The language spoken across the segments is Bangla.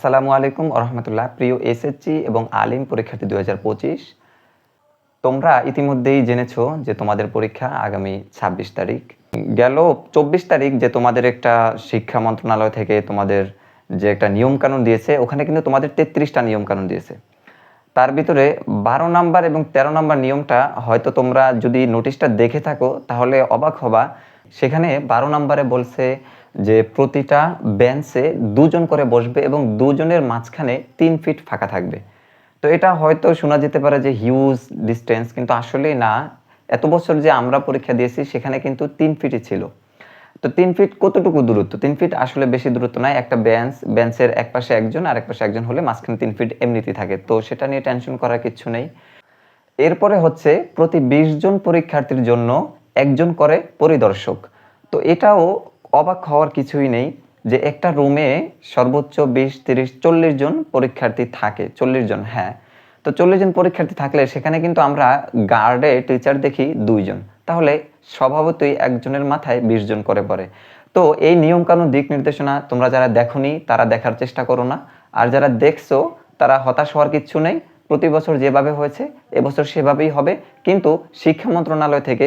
আসসালামু আলাইকুম রহমতুল্লাহ। প্রিয় এসএসসি এবং আলিম পরীক্ষার্থী দু তোমরা ইতিমধ্যেই জেনেছো যে তোমাদের পরীক্ষা আগামী ছাব্বিশ তারিখ। গেল চব্বিশ তারিখ যে তোমাদের একটা শিক্ষা মন্ত্রণালয় থেকে তোমাদের যে একটা নিয়মকানুন দিয়েছে, ওখানে কিন্তু তোমাদের তেত্রিশটা নিয়মকানুন দিয়েছে। তার ভিতরে বারো নাম্বার এবং তেরো নাম্বার নিয়মটা হয়তো তোমরা যদি নোটিশটা দেখে থাকো, তাহলে অবাক হবা। সেখানে বারো নাম্বারে বলছে যে প্রতিটা বেঞ্চে দুজন করে বসবে এবং দুজনের মাঝখানে তিন ফিট ফাঁকা থাকবে। তো এটা হয়তো শোনা যেতে পারে যে হিউজ ডিস্টেন্স কিন্তু আসলে না। এত বছর যে আমরা পরীক্ষা দিয়েছি, সেখানে কিন্তু তিন ফিটই ছিল। তো তিন ফিট কতটুকু দূরত্ব? তিন ফিট আসলে বেশি দূরত্ব নয়, একটা বেঞ্চ বেঞ্চের এক পাশে একজন আর এক পাশে একজন হলে মাঝখানে তিন ফিট এমনিতেই থাকে। তো সেটা নিয়ে টেনশন করার কিছু নেই। এরপরে হচ্ছে প্রতি বিশ জন পরীক্ষার্থীর জন্য একজন করে পরিদর্শক। তো এটাও অবাক হওয়ার কিছুই নেই যে একটা রুমে সর্বোচ্চ বিশ, তিরিশ, চল্লিশ জন পরীক্ষার্থী থাকে, চল্লিশ জন হ্যাঁ। তো চল্লিশ জন পরীক্ষার্থী থাকলে সেখানে কিন্তু আমরা গার্ডে টিচার দেখি দুইজন তাহলে স্বভাবতই একজনের মাথায় বিশ জন করে পড়ে। তো এই নিয়মকানুন, দিক নির্দেশনা তোমরা যারা দেখোনি, তারা দেখার চেষ্টা করো না। আর যারা দেখছ, তারা হতাশ হওয়ার কিচ্ছু নেই। প্রতি বছর যেভাবে হয়েছে, এবছর সেভাবেই হবে। কিন্তু শিক্ষা মন্ত্রণালয় থেকে,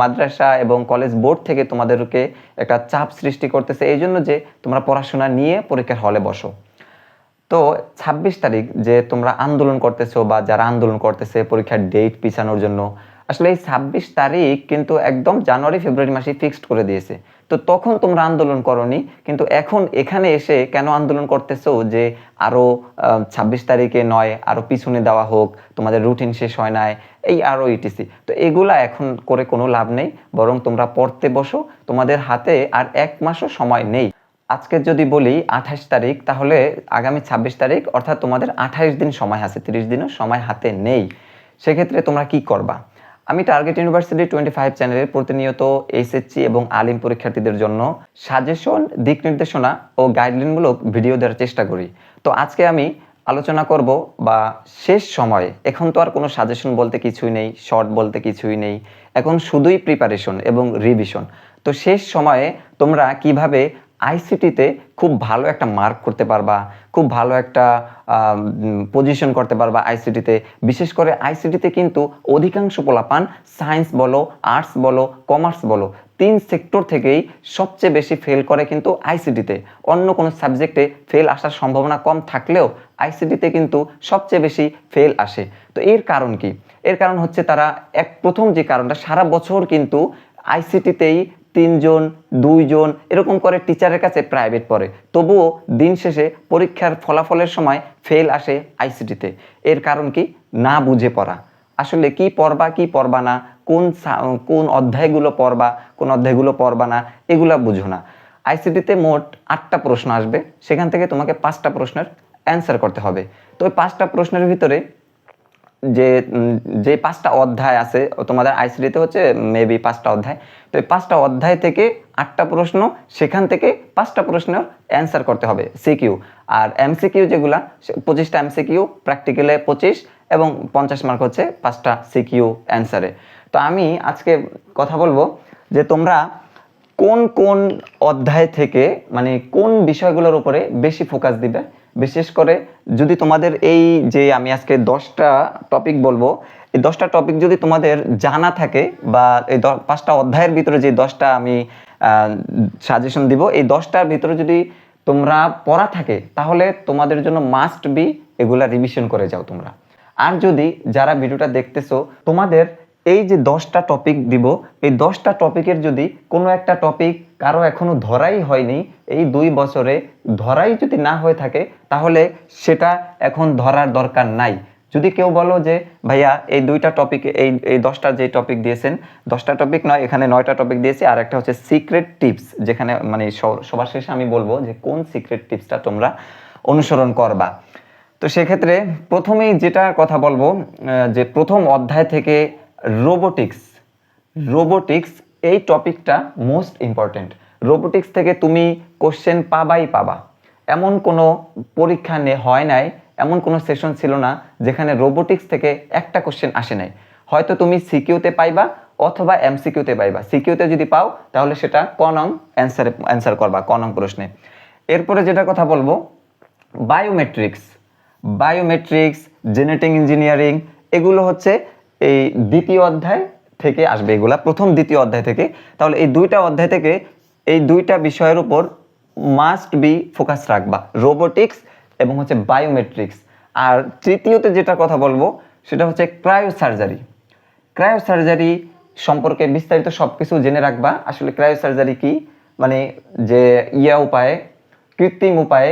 মাদ্রাসা এবং কলেজ বোর্ড থেকে তোমাদেরকে একটা চাপ সৃষ্টি করতেছে। এই জন্য যে তোমরা পড়াশোনা নিয়ে পরীক্ষার হলে বসো। তো ছাব্বিশ তারিখ যে তোমরা আন্দোলন করতেছো বা যারা আন্দোলন করতেছে পরীক্ষার ডেট পিছানোর জন্য, আসলে এই ছাব্বিশ তারিখ কিন্তু একদম জানুয়ারি, ফেব্রুয়ারি মাসে ফিক্সড করে দিয়েছে। তো তখন তোমরা আন্দোলন করনি, কিন্তু এখন এখানে এসে কেন আন্দোলন করতেছো যে আরও ছাব্বিশ তারিখে নয় আরও পিছনে দেওয়া হোক, তোমাদের রুটিন শেষ হয় নাই, এই আরও ইটিসি তো এগুলা এখন করে কোনো লাভ নেই, বরং তোমরা পড়তে বসো, তোমাদের হাতে আর এক মাসও সময় নেই। আজকে যদি বলি আঠাশ তারিখ, তাহলে আগামী ছাব্বিশ তারিখ, অর্থাৎ তোমাদের আঠাইশ দিন সময় আছে, তিরিশ দিনও সময় হাতে নেই। সেক্ষেত্রে তোমরা কি করবা? আমি টার্গেট ইউনিভার্সিটি টোয়েন্টি ফাইভ চ্যানেলের প্রতিনিয়ত এইচএসসি এবং আলিম পরীক্ষার্থীদের জন্য সাজেশন দিক নির্দেশনা ও গাইডলাইনমূলক ভিডিও দেওয়ার চেষ্টা করি। তো আজকে আমি আলোচনা করব বা শেষ সময়ে, এখন তো আর কোনো সাজেশন বলতে কিছুই নেই শর্ট বলতে কিছুই নেই, এখন শুধুই প্রিপারেশন এবং রিভিশন তো শেষ সময়ে তোমরা কীভাবে আইসিটিতে খুব ভালো একটা মার্ক করতে পারবা, খুব ভালো একটা পজিশন করতে পারবা আইসিটিতে বিশেষ করে আইসিটিতে কিন্তু অধিকাংশ পোলাপান সায়েন্স বলো আর্টস বলো কমার্স বলো, তিন সেক্টর থেকেই সবচেয়ে বেশি ফেল করে কিন্তু আইসিটিতে অন্য কোনো সাবজেক্টে ফেল আসার সম্ভাবনা কম থাকলেও আইসিটিতে কিন্তু সবচেয়ে বেশি ফেল আসে। তো এর কারণ কি? এর কারণ হচ্ছে তারা এক প্রথম যে কারণটা, সারা বছর কিন্তু আইসিটিতেই তিনজন, দুইজন, এরকম করে টিচারের কাছে প্রাইভেট পড়ে। তবুও দিন শেষে পরীক্ষার ফলাফলের সময় ফেল আসে আইসিটিতে এর কারণ কি? না বুঝে পড়া। আসলে কি পড়বা কি পড়বা না? কোন কোন অধ্যায়গুলো পড়বা, কোন অধ্যায়গুলো পড়বা না? এগুলা বুঝো না। আইসিটিতে মোট আটটা প্রশ্ন আসবে। সেখান থেকে তোমাকে পাঁচটা প্রশ্নের অ্যান্সার করতে হবে। তো ওই পাঁচটা প্রশ্নের ভিতরে যে যে পাঁচটা অধ্যায় আছে, তোমাদের আইসিডিতে হচ্ছে মেবি পাঁচটা অধ্যায়। তো এই পাঁচটা অধ্যায় থেকে আটটা প্রশ্ন, সেখান থেকে পাঁচটা প্রশ্নের অ্যান্সার করতে হবে সিকিউ আর এমসিকিউ যেগুলা পঁচিশটা এমসিকিউ প্র্যাকটিক্যালে পঁচিশ এবং পঞ্চাশ মার্ক হচ্ছে পাঁচটা সিকিউ অ্যান্সারে তো আমি আজকে কথা বলব যে তোমরা কোন কোন অধ্যায় থেকে মানে কোন বিষয়গুলোর উপরে বেশি ফোকাস দিবে বিশেষ করে যদি তোমাদের এই যে আমি আজকে দশটা টপিক বলব, এই দশটা টপিক যদি তোমাদের জানা থাকে বা এই পাঁচটা অধ্যায়ের ভিতরে যে দশটা আমি সাজেশন দিব, এই দশটার ভিতরে যদি তোমরা পড়া থাকে, তাহলে তোমাদের জন্য মাস্ট বি এগুলা রিভিশন করে যাও তোমরা। আর যদি যারা ভিডিওটা দেখতেছো, তোমাদের এই যে দশটা টপিক দিব, এই দশটা টপিকের যদি কোনো একটা টপিক কারও এখনও ধরাই হয়নি, এই দুই বছরে ধরাই যদি না হয়ে থাকে, তাহলে সেটা এখন ধরার দরকার নাই। যদি কেউ বলো যে, ভাইয়া, এই দুইটা টপিক এই এই দশটা যে টপিক দিয়েছেন, দশটা টপিক নয়, এখানে নয়টা টপিক দিয়েছি, আর একটা হচ্ছে সিক্রেট টিপস যেখানে মানে সবার শেষে আমি বলব যে, কোন সিক্রেট টিপসটা তোমরা অনুসরণ করবা? তো সেক্ষেত্রে প্রথমেই যেটা কথা বলব যে প্রথম অধ্যায় থেকে রোবোটিক্স রোবোটিক্স এই টপিকটা মোস্ট ইম্পর্টেন্ট রোবোটিক্স থেকে তুমি কোশ্চেন পাবাই পাবা। এমন কোনো পরীক্ষা নে, হয় নাই, এমন কোনো সেশন ছিল না যেখানে রোবোটিক্স থেকে একটা কোশ্চেন আসে নাই। হয়তো তুমি সিকিউতে পাইবা অথবা এমসিকিউতে পাইবা। সিকিউতে যদি পাও, তাহলে সেটা ক নং অ্যান্সার অ্যান্সার করবা ক নং প্রশ্নে। এরপরে যেটা কথা বলব বায়োমেট্রিক্স বায়োমেট্রিক্স জেনেটিক ইঞ্জিনিয়ারিং এগুলো হচ্ছে এই দ্বিতীয় অধ্যায় থেকে আসবে এগুলা, প্রথম দ্বিতীয় অধ্যায় থেকে। তাহলে এই দুইটা অধ্যায় থেকে এই দুইটা বিষয়ের উপর মাস্ট বি ফোকাস রাখবা। রোবোটিক্স এবং হচ্ছে বায়োমেট্রিক্স আর তৃতীয়তে যেটা কথা বলব, সেটা হচ্ছে ক্রায়ো সার্জারি ক্রায়ো সার্জারি সম্পর্কে বিস্তারিত সব কিছু জেনে রাখবা। আসলে ক্রায়ো সার্জারি কি? মানে যে ইয়া উপায়ে, কৃত্রিম উপায়ে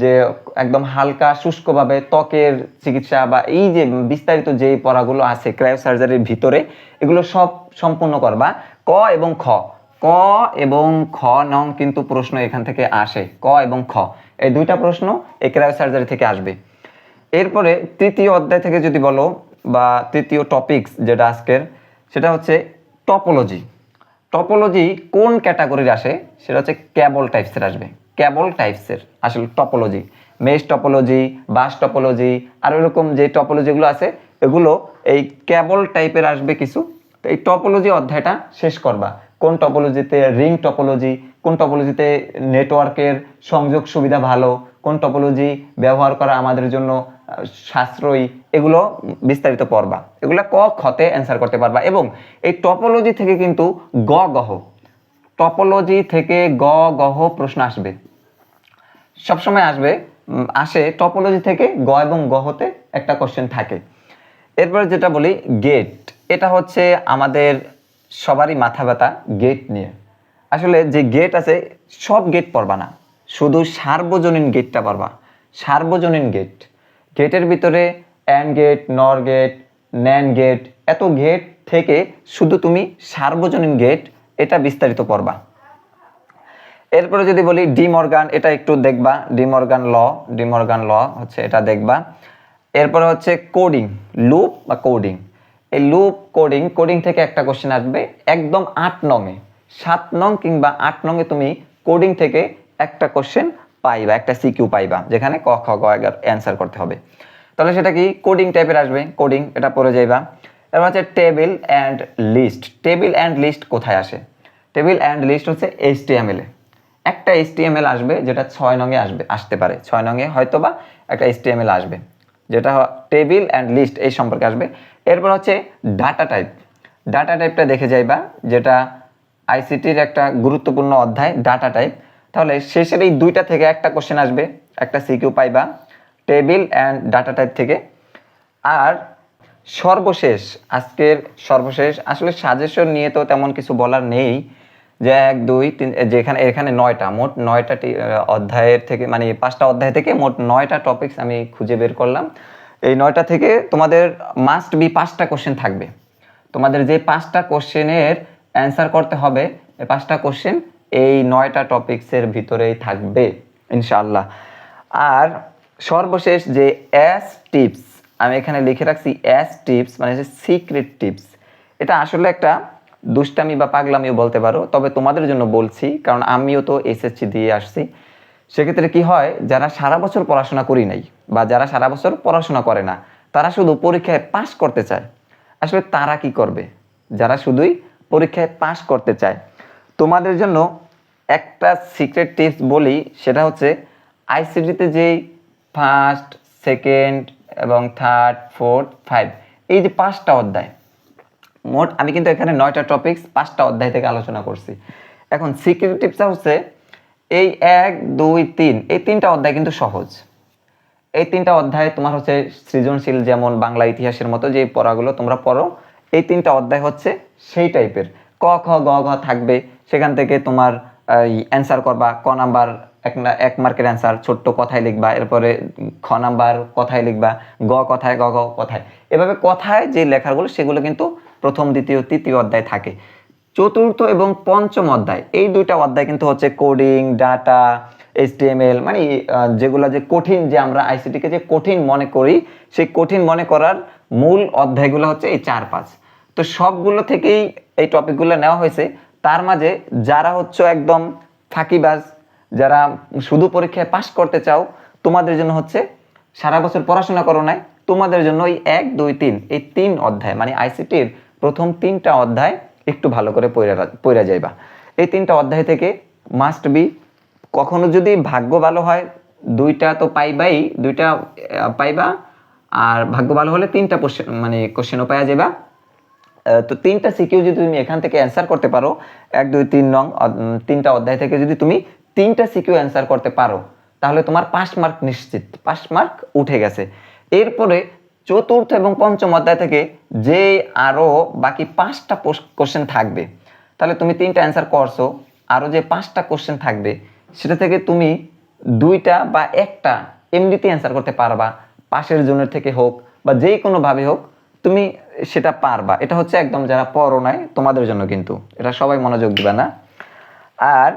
যে একদম হালকা শুষ্কভাবে ত্বকের চিকিৎসা বা এই যে বিস্তারিত যে পড়াগুলো আছে ক্রায়ো সার্জারির ভিতরে, এগুলো সব সম্পূর্ণ করবা। ক এবং খ। ক এবং খ নং কিন্তু প্রশ্ন এখান থেকে আসে। ক এবং খ। এই দুইটা প্রশ্ন এই ক্রায়ো সার্জারি থেকে আসবে। এরপরে তৃতীয় অধ্যায় থেকে যদি বলো, বা তৃতীয় টপিকস যেটা আজকের, সেটা হচ্ছে টপোলজি টপোলজি কোন ক্যাটাগরির আসে? সেটা হচ্ছে ক্যাবল টাইপসের আসবে। ক্যাবল টাইপসের আসলে topology mesh topology bus topology আর এরকম যে টপোলজিগুলো আছে, এগুলো এই ক্যাবল টাইপের আসবে কিছু। তো এই টপোলজি অধ্যায়টা শেষ করবা। কোন টপোলজিতে রিং টপোলজি কোন টপোলজিতে নেটওয়ার্কের সংযোগ সুবিধা ভালো, কোন টপোলজি ব্যবহার করা আমাদের জন্য সাশ্রয়ী, এগুলো বিস্তারিত পড়বা। এগুলো ক, খতে অ্যান্সার করতে পারবা। এবং এই টপোলজি থেকে কিন্তু গ গহ টপোলজি থেকে গ গহ প্রশ্ন আসবে। সবসময় আসবে আসে টপোলজি থেকে গ এবং গহতে একটা কোশ্চেন থাকে। এরপরে যেটা বলি গেট এটা হচ্ছে আমাদের সবারই মাথা ব্যথা গেট নিয়ে। আসলে যে গেট আছে, সব গেট পড়বা না। শুধু সার্বজনীন গেটটা পারবা সার্বজনীন গেট গেটের ভিতরে AND gate NOR gate NAND gate এত গেট থেকে শুধু তুমি সার্বজনীন গেট এটা বিস্তারিত পড়বা। এরপরে যদি বলি ডিমর্গান, এটা একটু দেখবা। ডিমর্গান ল ডিমর্গান ল হচ্ছে এটা দেখবা। এরপরে হচ্ছে কোডিং, লুপ বা কোডিং। এই লুপ, কোডিং কোডিং থেকে একটা কোশ্চেন আসবে, একদম আট নংয়ে। সাত নং কিংবা আট নংয়ে তুমি কোডিং থেকে একটা কোশ্চেন পাইবা, একটা সিকিউ পাইবা, যেখানে ক, খ, গ অ্যান্সার করতে হবে। তাহলে সেটা কি? কোডিং টাইপের আসবে, কোডিং, এটা পড়ে যাইবা। এবার হচ্ছে table and list table and list কোথায় আসে? টেবিল অ্যান্ড লিস্ট হচ্ছে এইচটিএমএল এ। একটা এইচটিএমএল আসবে যেটা ছয় নঙে আসবে, আসতে পারে। ছয় নঙে হয়তো বা একটা এইচটিএমএল আসবে। যেটা টেবিল অ্যান্ড লিস্ট এই সম্পর্কে আসবে। এরপর হচ্ছে ডাটা টাইপ ডাটা টাইপটা দেখে যাইবা, যেটা আইসিটির একটা গুরুত্বপূর্ণ অধ্যায় ডাটা টাইপ তাহলে শেষের এই দুইটা থেকে একটা কোশ্চেন আসবে, একটা সিকিউ পাইবা টেবিল অ্যান্ড ডাটা টাইপ থেকে। আর সর্বশেষ, আজকের সর্বশেষ, আসলে সাজেশন নিয়ে তো তেমন কিছু বলার নেই। যে এক, দুই, তিন যেখানে, এখানে নয়টা, মোট নয়টা অধ্যায়ের থেকে মানে পাঁচটা অধ্যায় থেকে মোট নয়টা টপিকস আমি খুঁজে বের করলাম। এই নয়টা থেকে তোমাদের মাস্ট বি পাঁচটা কোশ্চেন থাকবে। তোমাদের যে পাঁচটা কোশ্চেনের অ্যান্সার করতে হবে এই পাঁচটা কোশ্চেন এই নয়টা টপিকসের ভিতরেই থাকবে ইনশাল্লাহ আর সর্বশেষ যে অ্যাস টিপস আমি এখানে লিখে রাখছি অ্যাস টিপস মানে হচ্ছে সিক্রেট টিপস এটা আসলে একটা দুষ্টামি বা পাগলামিও বলতে পারো, তবে তোমাদের জন্য বলছি, কারণ আমিও তো এসএসসি দিয়ে আসছি। সেক্ষেত্রে কি হয়, যারা সারা বছর পড়াশোনা করি নাই, বা যারা সারা বছর পড়াশোনা করে না, তারা শুধু পরীক্ষায় পাশ করতে চায়। আসলে তারা কি করবে? যারা শুধুই পরীক্ষায় পাশ করতে চায়। তোমাদের জন্য একটা সিক্রেট টিপস বলি, সেটা হচ্ছে আইসিডিতে যেই first second third fourth five এই যে পাঁচটা অধ্যায়, মোট আমি কিন্তু এখানে নয়টা টপিকস পাঁচটা অধ্যায় থেকে আলোচনা করছি। এখন সিক্রেট টিপসটা হচ্ছে, এই এক, দুই, তিন, এই তিনটা অধ্যায় কিন্তু সহজ। এই তিনটা অধ্যায় তোমার হচ্ছে সৃজনশীল যেমন বাংলা ইতিহাসের মতো যে পড়াগুলো তোমরা পড়ো, এই তিনটা অধ্যায় হচ্ছে সেই টাইপের ক, খ, গ, ঘ থাকবে, সেখান থেকে তোমার অ্যান্সার করবা, ক নাম্বার এক এক মার্কের অ্যান্সার ছোট্ট কথায় লিখবা, এরপরে খ নাম্বার কথায় লিখবা, গ কথায়, গ গ কথায়। এভাবে কথায় যে লেখাগুলো, সেগুলো কিন্তু প্রথম, দ্বিতীয়, তৃতীয় অধ্যায় থাকে। চতুর্থ এবং পঞ্চম অধ্যায়, এই দুইটা অধ্যায় কিন্তু হচ্ছে কোডিং ডাটা এইচটিএমএল মানে যেগুলো যে কঠিন যে আমরা আইসিটিকে যে কঠিন মনে করি, সেই কঠিন মনে করার মূল অধ্যায়গুলো হচ্ছে এই চার পাঁচ। তো সবগুলো থেকেই এই টপিকগুলো নেওয়া হয়েছে। তার মাঝে যারা হচ্ছে একদম ফাঁকিবাজ যারা শুধু পরীক্ষায় পাশ করতে চাও, তোমাদের জন্য হচ্ছে সারা বছর পড়াশোনা করো নাই, তোমাদের জন্য এই এক, দুই, তিন, এই তিন অধ্যায় মানে আইসিটির প্রথম তিনটা অধ্যায় একটু ভালো করে পড়া যাইবা। এই তিনটা অধ্যায় থেকে মাস্ট বি কখনো যদি ভাগ্য ভালো হয়, দুইটা তো পাইবাই, দুইটা পাইবা, আর ভাগ্য ভালো হলে তিনটা কোশ্চেন মানে কোশ্চেনও পাওয়া যাবা তো তিনটা সিকিউ যদি তুমি এখান থেকে অ্যান্সার করতে পারো, এক, দুই, তিন, নং তিনটা অধ্যায় থেকে যদি তুমি তিনটা সিকিউ অ্যান্সার করতে পারো, তাহলে তোমার পাস মার্ক নিশ্চিত পাস মার্ক উঠে গেছে। এরপরে চতুর্থ এবং পঞ্চম অধ্যায় থেকে যে আরও বাকি পাঁচটা কোশ্চেন থাকবে, তাহলে তুমি তিনটা অ্যান্সার করছ আরও যে পাঁচটা কোশ্চেন থাকবে, সেটা থেকে তুমি দুইটা বা একটা এমনিতে অ্যান্সার করতে পারবা, পাশের জনের থেকে হোক বা যে কোনোভাবে হোক, তুমি সেটা পারবা। এটা হচ্ছে একদম যারা পড়ো নাই, তোমাদের জন্য কিন্তু। এটা সবাই মনোযোগ দিবা না। আর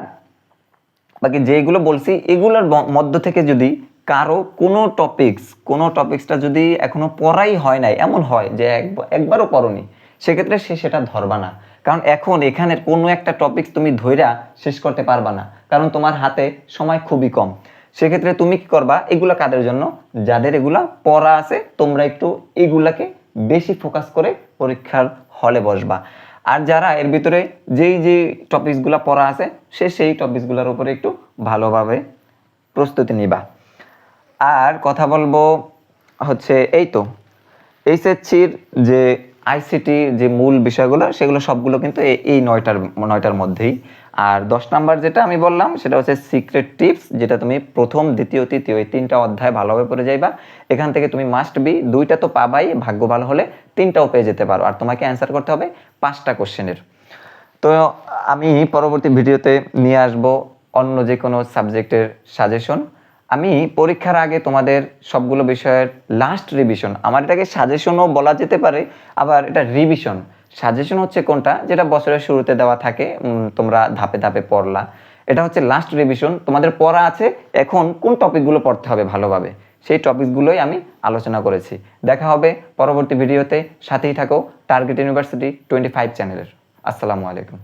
বাকি যেগুলো বলছি, এগুলোর মধ্য থেকে যদি কারও কোনো টপিকস কোনো টপিকসটা যদি এখনও পড়াই হয় নাই, এমন হয় যে একবার- একবারও পড়নি, সেক্ষেত্রে সে সেটা ধরবা না। কারণ এখন এখানের কোনো একটা টপিকস তুমি ধইরা শেষ করতে পারবা না, কারণ তোমার হাতে সময় খুবই কম। সেক্ষেত্রে তুমি কি করবা, এগুলা কাদের জন্য? যাদের এগুলা পড়া আছে, তোমরা একটু এগুলাকে বেশি ফোকাস করে পরীক্ষার হলে বসবা। আর যারা এর ভিতরে যেই যে টপিকসগুলো পড়া আছে, সে সেই টপিকসগুলোর উপরে একটু ভালোভাবে প্রস্তুতি নিবা। আর কথা বলব হচ্ছে এই তো এইচএসসির যে আইসিটি যে মূল বিষয়গুলো, সেগুলো সবগুলো কিন্তু এই নয়টার নয়টার মধ্যেই আর দশ নাম্বার যেটা আমি বললাম, সেটা হচ্ছে সিক্রেট টিপস যেটা তুমি প্রথম, দ্বিতীয়, তৃতীয়, এই তিনটা অধ্যায় ভালোভাবে পড়ে যাইবা। এখান থেকে তুমি মাস্ট বি দুইটা তো পাবাই, ভাগ্য ভালো হলে তিনটাও পেয়ে যেতে পারো। আর তোমাকে অ্যান্সার করতে হবে পাঁচটা কোশ্চেনের তো আমি পরবর্তী ভিডিওতে নিয়ে আসব অন্য যে কোনো সাবজেক্টের সাজেশন আমি পরীক্ষার আগে তোমাদের সবগুলো বিষয়ের লাস্ট রিভিশন আমার এটাকে সাজেশনও বলা যেতে পারে, আবার এটা রিভিশন সাজেশন হচ্ছে কোনটা? যেটা বছরের শুরুতে দেওয়া থাকে তোমরা ধাপে ধাপে পড়লা। এটা হচ্ছে লাস্ট রিভিশন তোমাদের পড়া আছে, এখন কোন টপিকগুলো পড়তে হবে ভালোভাবে? সেই টপিকগুলোই আমি আলোচনা করেছি। দেখা হবে পরবর্তী ভিডিওতে সাথেই থাকো। টার্গেট ইউনিভার্সিটি টোয়েন্টি ফাইভ চ্যানেলের আসসালামু আলাইকুম।